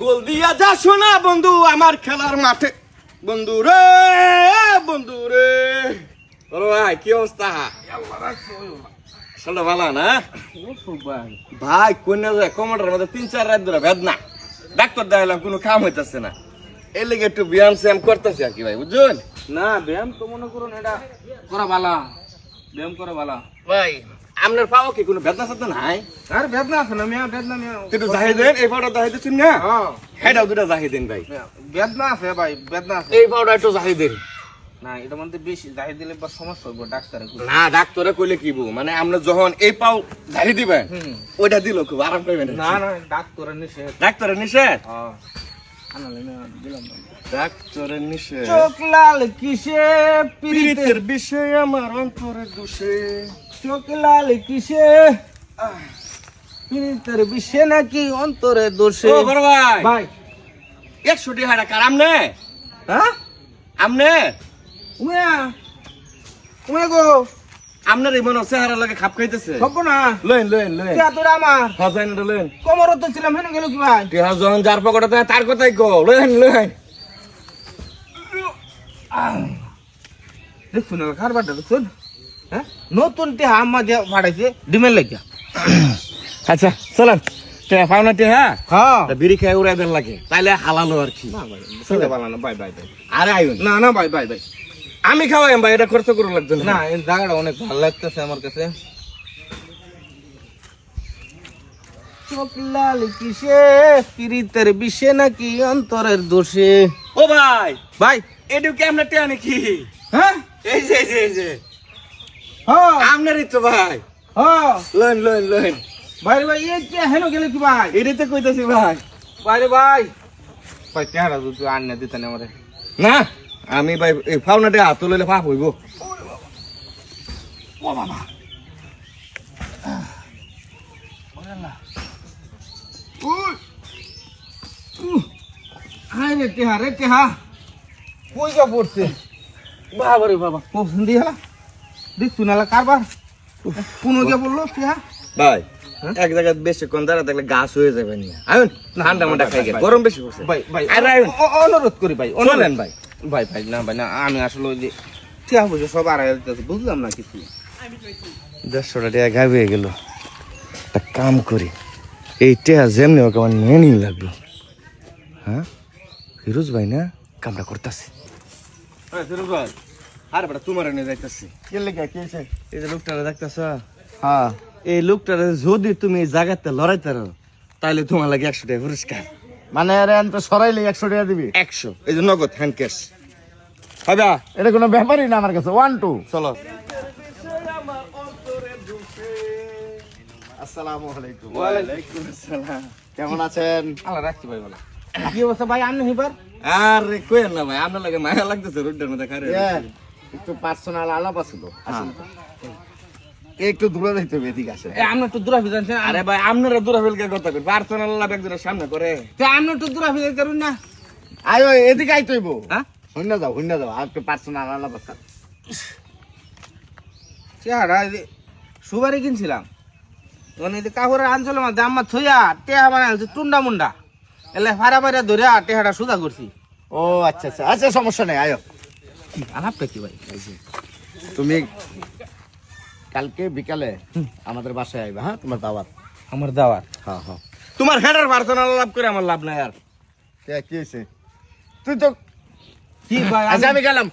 গোল দিয়া যা শোনা বন্ধু আমার খেলার মাঠে। বন্ধু রে বন্ধু রে। বলো ভাই কি অবস্থা? আসলে ভালো না? ভাই কন্যা যায় কমান্ডার মধ্যে তিন চার রাত ধরে বেদনা। ডাক্তার দেখালাম কোনো কাম হইতেছে না। এর লেগে একটু ব্যায়াম স্যাম করতেছি আর কি ভাই বুঝছেন? না ব্যায়াম তো মনে করুন এটা করা ভালা ব্যায়াম করা ভালা ভাই আপনার পাও কি কোনো বেদনা সাথে নাই? আর বেদনা আছে না মিয়া বেদনা মিয়া। একটু জাহি দেন এই পাউডার জাহি দিচ্ছেন না হ্যাঁ। হেটাও দুটা জাহি দেন ভাই বেদনা আছে ভাই বেদনা আছে। এই পাউডার একটু জাহি দেন না এটা মধ্যে বেশি যাই দিলে বা সমস্যা হবে ডাক্তারে না ডাক্তারে কইলে কি বউ মানে আমরা যখন এই পাও ঝাড়ি দিবেন। ওইটা দিল খুব আরাম পাইবেন। না না ডাক্তারে নিষেধ। ডাক্তারের নিষেধ? হ্যাঁ। ডাক্তারের চোখ লাল কিসে? পিরিতের পীড়িতের বিষয় আমার অন্তরে দোষে। চোখ লাল কিসে? পিরিতের বিষে নাকি অন্তরে দোষে? ও বড় ভাই। ভাই। একশো কার আমনে? হ্যাঁ? আমনে? উমিয়া উমিয়া গো। আপনার এই মনে চেহারা লাগে খাপ খাইতেছে। সব না। লইন লইন লইন। তোরা আমার। হজাইন লইন। কোমর তো ছিলাম হেন গেল কি ভাই টিহা যখন যার পকেটে তার কথাই কো লইন লইন। দেখুন না খারবারটা দেখুন হ্যাঁ? নতুন তে হাম্মা যে ভাড়াইছে ডিমের লাগিয়া আচ্ছা চলেন। টিহা পাও না টিহা হ্যাঁ। বিড়ি খেয়ে উড়াই দেন লাগে। তাইলে হালালো আর কি। না ভাই বাই বাই বাই। আরে আইন না না ভাই বাই বাই। আমি খাওয়াই ভাই এটা খরচ করে লাগতো না। এই জায়গাটা অনেক ভালো লাগতেছে আমার কাছে। চোখ লাল কিসে? পিরিতের বিষে নাকি অন্তরের দোষে? ও ভাই ভাই। এটু কেমনে টিহা নাকি হ্যাঁ? এই যে এই যে এই যে। হ্যাঁ। আপনারই তো ভাই। হ্যাঁ। লইন লইন লইন। ভাই ভাই এই হেন গেল কি ভাই? কইতাছি ভাই। ভাই রে ভাই। ভাই চেহারা তুই আন দিতে না আমারে। না। আমি ভাই এই ফাউনাটে হাত লইলে পাপ হইব। হাই রে টেহা রে টেহা। কই যা পড়ছে? বাবা রে বাবা। পছন্দ দিয়া। কারবার। কোন গিয়া বলল টেহা? ভাই? এক জায়গায় বেশি কোন দাঁড়া থাকলে গাছ হয়ে যাবে নিয়ে। আয়ুন ঠান্ডা মান্ডা খাই গরম বেশি করছে ভাই ভাই আরে অনুরোধ করি ভাই অনুরোধ। ভাই। ভাই ভাই না ভাই না আমি আসলে ওই যে টেহা বুঝে সব আর বুঝলাম না কিছু। দেড়শোটা টাকা গায়ে হয়ে গেল। একটা কাম করি। এই টেহা যেমনি ওকে আমার নেনি লাগল। হ্যাঁ? ফিরোজ ভাই না কামটা করতেছে। ফিরোজ ভাই। আরে বেটা তোমার এনে যাইতেছি। কে লেগে কে এই যে লোকটারে দেখতেছ? হ্যাঁ। এই লোকটারে যদি তুমি এই জায়গাতে লড়াইতে রো তাহলে তোমার লাগে একশো টাকা পুরস্কার। মানে আরে আমি তো সরাইলে একশো টাকা দিবি? একশো। এই যে নগদ হ্যান্ড ক্যাশ হবে? এটা কোনো ব্যাপারই না আমার কাছে ওয়ান টু চলো। আসসালামু আলাইকুম। ওয়ালাইকুম আসসালাম। কেমন আছেন? আল্লাহ রাখছি ভাই বলা। কি অবস্থা ভাই আপনি হিবার আরে কইেন না ভাই আপনার লাগে মায়া লাগতেছে রোডের মধ্যে খারে একটু পার্সোনাল আলাপ আছিল একটু দূরে যাইতে হবে এদিকে আসে আমরা একটু দূরা ফিরে জানছেন আরে ভাই আপনারা দূরা ফেলকে কথা কই পার্সোনাল লাভ একজনের সামনে করে। আমরা একটু দূরা ফিরে করুন না? আয় এদিকে আইতে হইব। হ্যাঁ? হইনা যাও হইনা যাও আর একটু পার্সোনাল আলাপ আছে চেহারা সুবারি কিনছিলাম। তখন এই কাপড়ের আনছিলাম দাম মা থইয়া টেহা বানাইছে টুন্ডা মুন্ডা। এলে ফারা ফারা ধরে টেহাটা সুদা করছি। ও আচ্ছা আচ্ছা আচ্ছা সমস্যা নেই আয়ো। আলাপটা কি ভাই? তুমি কালকে বিকালে আমাদের বাসায় আইবা হ্যাঁ? তোমার দাওয়াত। আমার দাওয়াত। হ্যাঁ হ্যাঁ। তোমার হেডার পার্সোনাল লাভ করে আমার লাভ নাই আর। কে কি হয়েছে তুই তো কি ভাই আজ আমি গেলাম।